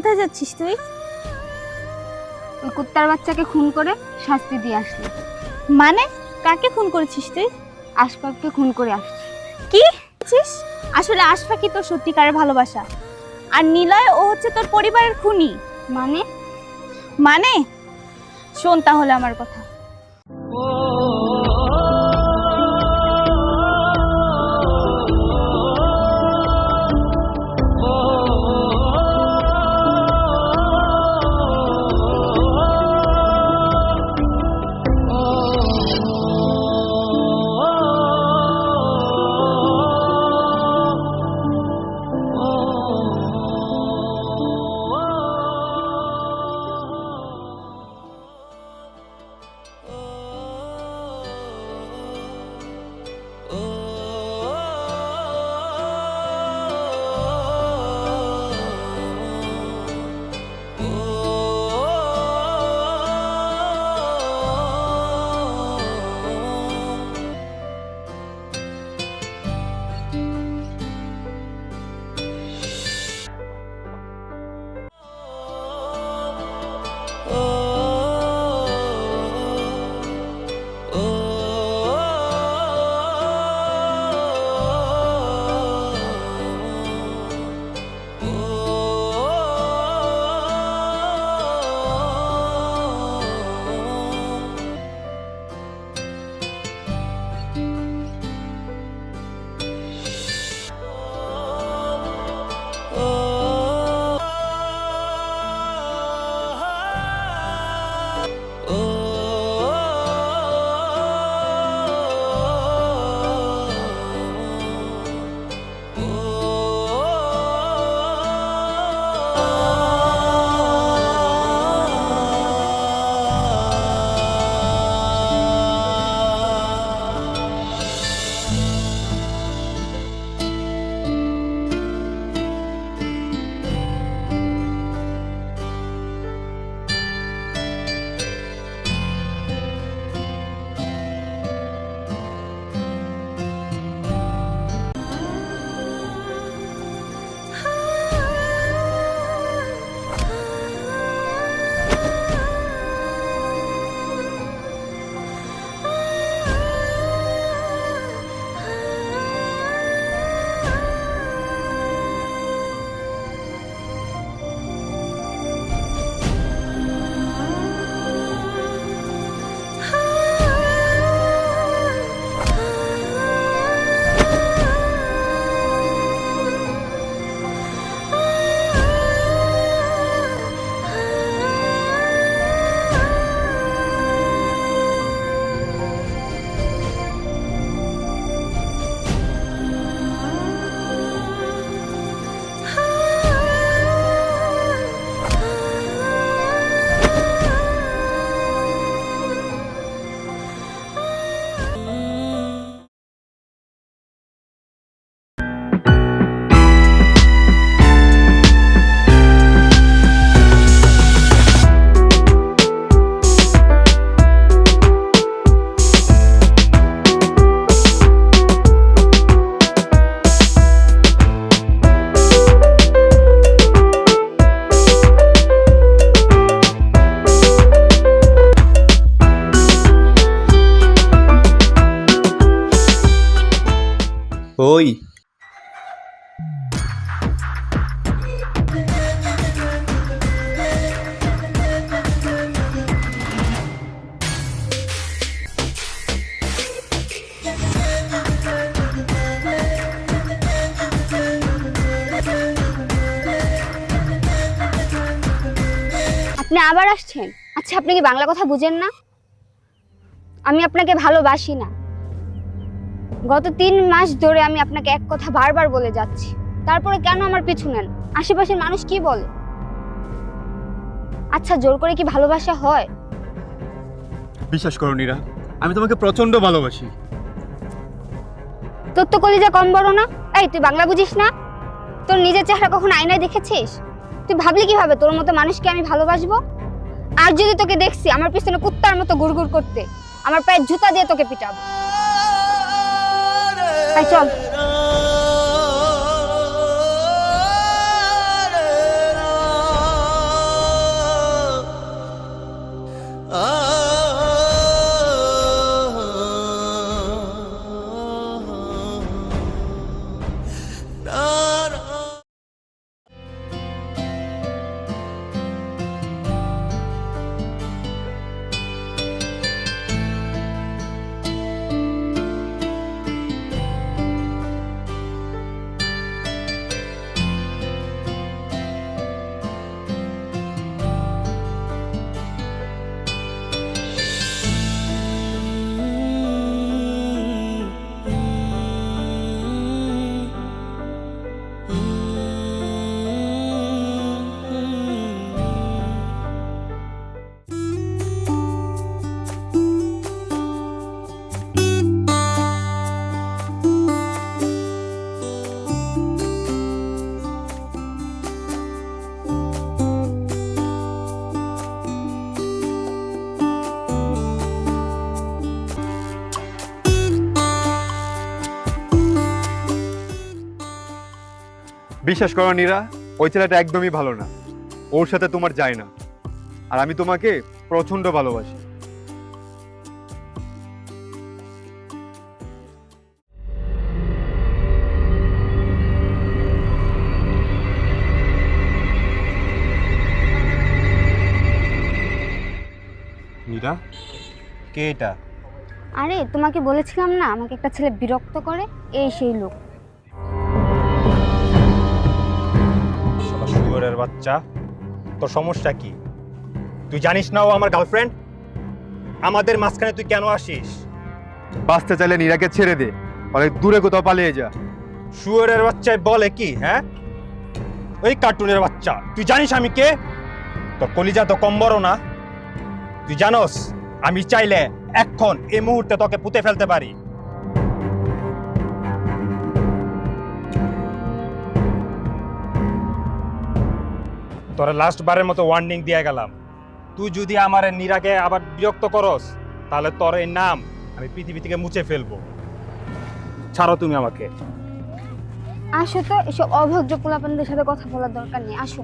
কোথায় যাচ্ছিস তুই? ওই কুত্তার বাচ্চাকে খুন করে শাস্তি দিয়ে আসলি। মানে? কাকে খুন করেছিস তুই? আশফাককে খুন করে আসছি। কি? আসলে আশফাকি তোর সত্যিকারের ভালোবাসা। আর নিলয় ও হচ্ছে তোর পরিবারের খুনি। মানে? মানে? শোন তাহলে আমার কথা। ওই আপনি আবার আসছেন? আচ্ছা আপনি কি বাংলা কথা বুঝেন না? আমি আপনাকে ভালোবাসি না। গত তিন মাস ধরে আমি আপনাকে এক কথা বারবার বলে যাচ্ছি। তারপরে কেন আমার পিছু নেন? আশেপাশের মানুষ কি বলে? আচ্ছা জোর করে কি ভালোবাসা হয়? বিশ্বাস করো নীরা আমি তোমাকে প্রচণ্ড ভালোবাসি। তোর তো কলিজা কম বড় না? এই তুই বাংলা বুঝিস না? তোর নিজের চেহারা কখন আয়নায় দেখেছিস? তুই ভাবলি কীভাবে? তোর মতো মানুষকে আমি ভালোবাসবো? আর যদি তোকে দেখছি, আমার পিছনে কুত্তার মতো গুড়গুড় করতে, আমার পায়ের জুতা দিয়ে তোকে পিটাবো। তাই চল। বিশ্বাস করো নীরা ওই ছেলেটা একদমই ভালো না। ওর সাথে তোমার যায় না। আর আমি তোমাকে প্রচণ্ড ভালোবাসি। নীরা? কে এটা? আরে তোমাকে বলেছিলাম না আমাকে একটা ছেলে বিরক্ত করে? এই সেই লোক। শালা বাচ্চা। তোর সমস্যা কি? তুই জানিস না ও আমার গার্লফ্রেন্ড? আমাদের মাঝখানে তুই কেন আসিস? বাঁচতে চাইলে নীরাকে ছেড়ে দে অনেক দূরে কোথাও পালিয়ে যা। শুয়োরের বাচ্চায় বলে কি হ্যাঁ? ওই কার্টুনের বাচ্চা। তুই জানিস আমি কে? তোর কলিজা তো কম বড় না। তুই জানোস আমি চাইলে এখন এই মুহূর্তে তোকে পুঁতে ফেলতে পারি। তোরা লাস্ট বারের মতো ওয়ার্নিং দিয়ে গেলাম। তুই যদি আমার নীরাকে আবার বিরক্ত করস, তাহলে তোর এই নাম আমি পৃথিবী থেকে মুছে ফেলব। ছাড়ো তুমি আমাকে। আসো তো, এসব অভদ্র পোলাপানদের সাথে কথা বলার দরকার নেই, আসো।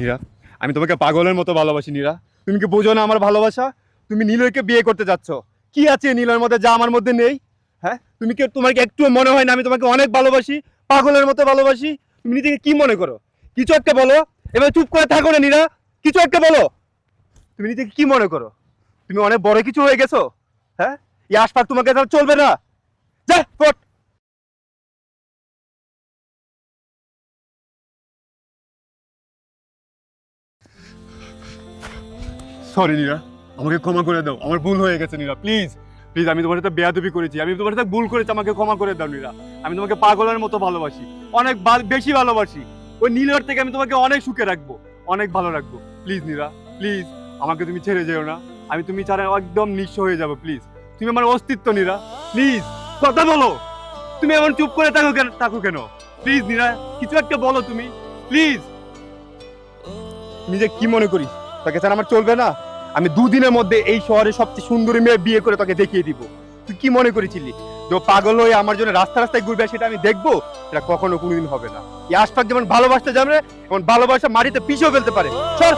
নীরা। আমি তোমাকে পাগলের মতো ভালোবাসি, নীরা। তুমি কি বোঝো না আমার ভালোবাসা? তুমি নীলয়কে বিয়ে করতে যাচ্ছ। কি আছে নীলয়ের মধ্যে যা আমার মধ্যে নেই? হ্যাঁ? তুমি কি তোমার কি একটু মনে হয় না আমি তোমাকে অনেক ভালোবাসি, পাগলের মতো ভালোবাসি? তুমি নিজেকে কি মনে করো? কিছু একটা বলো? এবার চুপ করে থাকো না, নীরা। কিছু একটা বলো? তুমি নিজেকে কি মনে করো? তুমি অনেক বড় কিছু হয়ে গেছো? হ্যাঁ? এই আশপাক তোমাকে চলবে না। যা ফট সরি, নীরা। আমাকে ক্ষমা করে দাও। আমার ভুল হয়ে গেছে, নীরা। প্লিজ প্লিজ, আমি তোমার সাথে বেয়াদবি করেছি। আমি তোমার সাথে ভুল করেছি, আমাকে ক্ষমা করে দাও, নীরা। আমি তোমাকে পাগলের মতো ভালোবাসি। অনেক বেশি ভালোবাসি। ওই নীলার থেকে আমি তোমাকে অনেক সুখে রাখব, অনেক ভালো রাখব। প্লিজ, নীরা, প্লিজ, আমাকে তুমি ছেড়ে যেও না। আমি তুমি ছাড়া একদম নিঃস্ব হয়ে যাব, প্লিজ। তুমি আমার অস্তিত্ব, নীরা। প্লিজ, কথা বলো। তুমি এমন চুপ করে থাকো কেন থাকো কেন? প্লিজ, নীরা, কিছু একটা বলো তুমি। প্লিজ। নিজে কি মনে করিস? তাকে ছাড়া আমার চলবে না? আমি দুদিনের মধ্যে এই শহরে সবচেয়ে সুন্দরী মেয়ে বিয়ে করে তোকে দেখিয়ে দিব। তুই কি মনে করেছিলি? যে পাগল হয়ে আমার জন্য রাস্তা রাস্তায় ঘুরবে সেটা আমি দেখব? এটা কখনো কোনোদিন হবে না। এই আশপাশ যেমন ভালোবাসতে যাবে এমন ভালোবাসা মাটিতে পিছিয়ে ফেলতে পারে। চল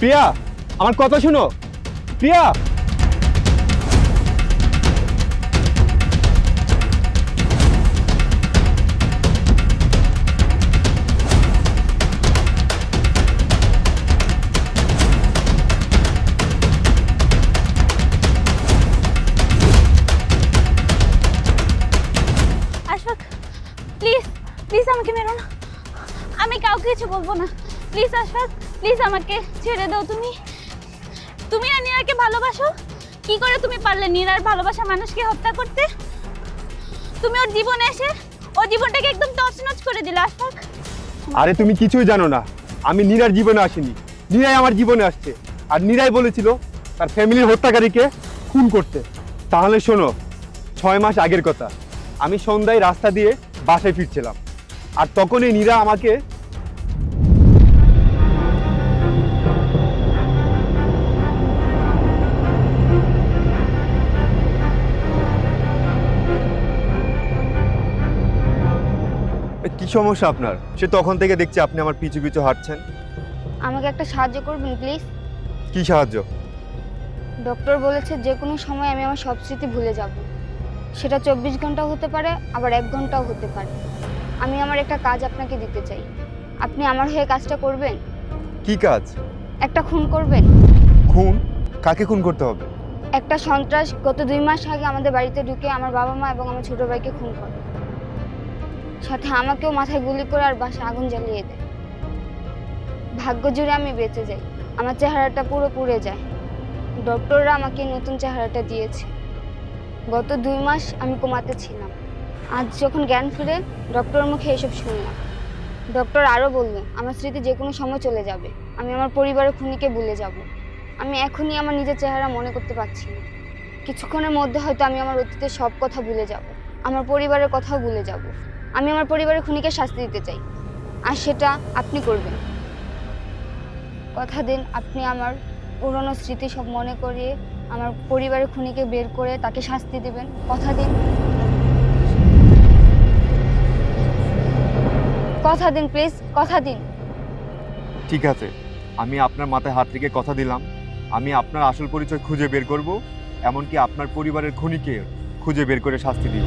প্রিয়া, আমার কথা শুনো। প্রিয়া! প্লিজ প্লিজ আমাকে মেরো না। আমি কাউকে কিছু বলব না। প্লিজ আশফাক, প্লিজ আমাকে ছেড়ে দাও তুমি। তুমি আর নীরাকে ভালোবাসো? কি করে তুমি পারলে নীরার ভালোবাসা মানুষকে হত্যা করতে? তুমি ওর জীবনে এসে ওর জীবনটাকে একদম তছনছ করে দিলে, আশফাক। আরে তুমি কিছুই জানো না। আমি নীরার জীবনে আসিনি। নীরাই আমার জীবনে আসছে। আর নীরাই বলেছিল তার ফ্যামিলির হত্যাকারীকে খুন করতে। তাহলে শোনো, ছয় মাস আগের কথা। আমি সন্ধ্যায় রাস্তা দিয়ে বাসায় ফিরছিলাম। আর তখনই নীরা আমাকে সমস্যা আপনার? সে তখন থেকে দেখছি আপনি আমার পিছু পিছু হাঁটছেন। আমাকে একটা সাহায্য করবেন প্লিজ কি সাহায্য? ডক্টর বলেছে যে কোনো সময় আমি আমার সব স্মৃতি ভুলে যাব। সেটা চব্বিশ ঘন্টাও হতে পারে আবার এক ঘন্টাও হতে পারে। আমি আমার একটা কাজ আপনাকে দিতে চাই। আপনি আমার হয়ে কাজটা করবেন? কি কাজ? একটা খুন করবেন? খুন? কাকে খুন করতে হবে? একটা সন্ত্রাস গত দুই মাস আগে আমাদের বাড়িতে ঢুকে আমার বাবা মা এবং আমার ছোট ভাইকে খুন করে। সাথে আমাকেও মাথায় গুলি করে আর বাসা আগুন জ্বালিয়ে দেয়। ভাগ্য জুড়ে আমি বেঁচে যাই, আমার চেহারাটা পুরো পুড়ে যায়। ডক্টররা আমাকে নতুন চেহারাটা দিয়েছে। গত দুই মাস আমি কোমাতে ছিলাম। আজ যখন জ্ঞান ফিরে, ডক্টরের মুখে এসব শুনলাম। ডক্টর আরও বললেন, আমার স্মৃতি যে কোনো সময় চলে যাবে। আমি আমার পরিবারের খুনিকে ভুলে যাব। আমি এখনই আমার নিজের চেহারা মনে করতে পারছি না। কিছুক্ষণের মধ্যে হয়তো আমি আমার অতীতের সব কথা ভুলে যাব। আমার পরিবারের কথাও ভুলে যাব। আমি আমার পরিবারের খুনিকে শাস্তি দিতে চাই। আর সেটা আপনি করবেন। কথা দিন, আপনি আমার পুরনো স্মৃতি সব মনে করিয়ে আমার পরিবারের খুনিকে বের করে তাকে শাস্তি দেবেন। কথা দিন। কথা দিন, প্লিজ, কথা দিন। ঠিক আছে, আমি আপনার মাথায় হাত রেখে কথা দিলাম। আমি আপনার আসল পরিচয় খুঁজে বের করব, এমনকি আপনার পরিবারের খুনিকে খুঁজে বের করে শাস্তি দিব।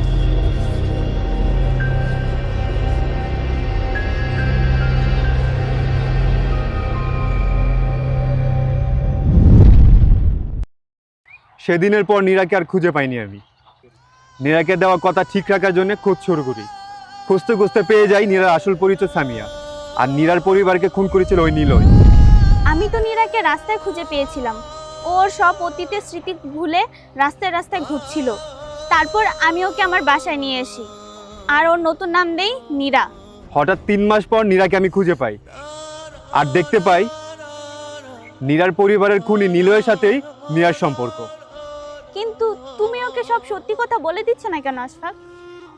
সেদিনের পর নীরাকে আর খুঁজে পাইনি আমি। নীরাকে দেওয়া কথা ঠিক রাখার জন্য খোঁজ শুরু করি। খুঁজতে খুঁজতে পেয়ে যাই নীরার আসল পরিচয় সামিয়া। আর নীরার পরিবারকে খুন করেছিল ওই নীলয়। আমি তো নীরাকে রাস্তায় খুঁজে পেয়েছিলাম। ওর সব অতীতের স্মৃতি ভুলে রাস্তায় রাস্তায় ঘুরছিল। তারপর আমি ওকে আমার বাসায় নিয়ে আসি আর ওর নতুন নাম দেই নীরা। হঠাৎ তিন মাস পর নীরাকে আমি খুঁজে পাই। আর দেখতে পাই নীরার পরিবারের খুনি নীলয়ের সাথেই নীরার সম্পর্ক। কিন্তু তুমি ওকে সব সত্যি কথা বলে দিচ্ছ না কেন আশফাক?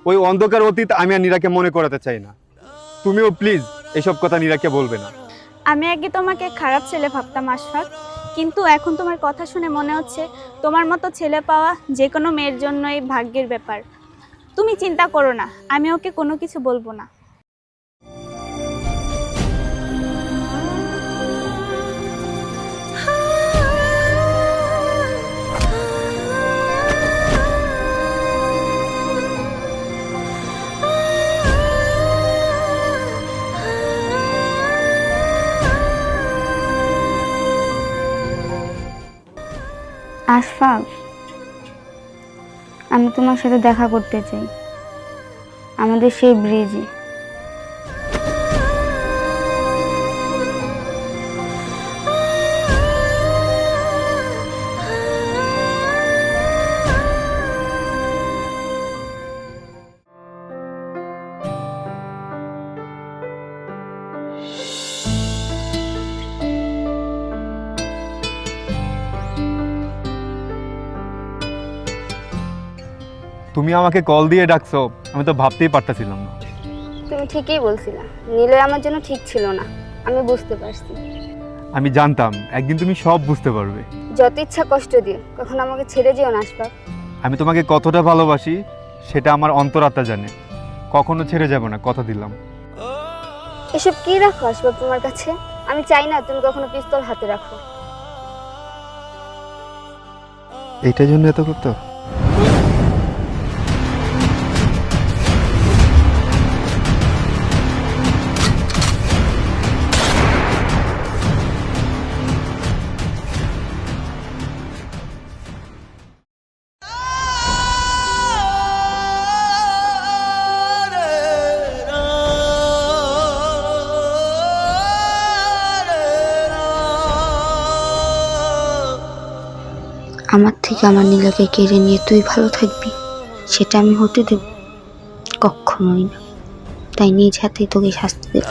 ওই অন্ধকার অতীত আমি আর নীরাকে মনে করাতে চাই না। তুমিও প্লিজ এসব কথা নীরাকে বলবে না। আমি আগে তোমাকে খারাপ ছেলে ভাবতাম আশফাক। কিন্তু এখন তোমার কথা শুনে মনে হচ্ছে তোমার মতো ছেলে পাওয়া যে কোনো মেয়ের জন্যই ভাগ্যের ব্যাপার। তুমি চিন্তা করো না আমি ওকে কোনো কিছু বলব না। আশফাক আমি তোমার সাথে দেখা করতে চাই। আমাদের সেই ব্রিজে তুমি আমাকে কল দিয়ে ডাকছো আমি তো ভাবতেই পারতেছিলাম না। তুমি ঠিকই বলছিলা। নীলয় আমার জন্য ঠিক ছিল না। আমি বুঝতে পারছি। আমি জানতাম একদিন তুমি সব বুঝতে পারবে। যত ইচ্ছা কষ্ট দিও কখন আমাকে ছেড়ে যেও না আশফাক আমি তোমাকে কতটা ভালোবাসি সেটা আমার অন্তরাত্মা জানে। কখনো ছেড়ে যাব না কথা দিলাম। এসব কি রাখো আশফাক তোমার কাছে? আমি চাই না তুমি কখনো পিস্তল হাতে রাখো। এইটার জন্য এত করতো আমার থেকে আমার নীলাকে কেড়ে নিয়ে তুই ভালো থাকবি, সেটা আমি হতে দেব কখনোই না। তাই নিজ হাতেই তোকে শাস্তি দেব।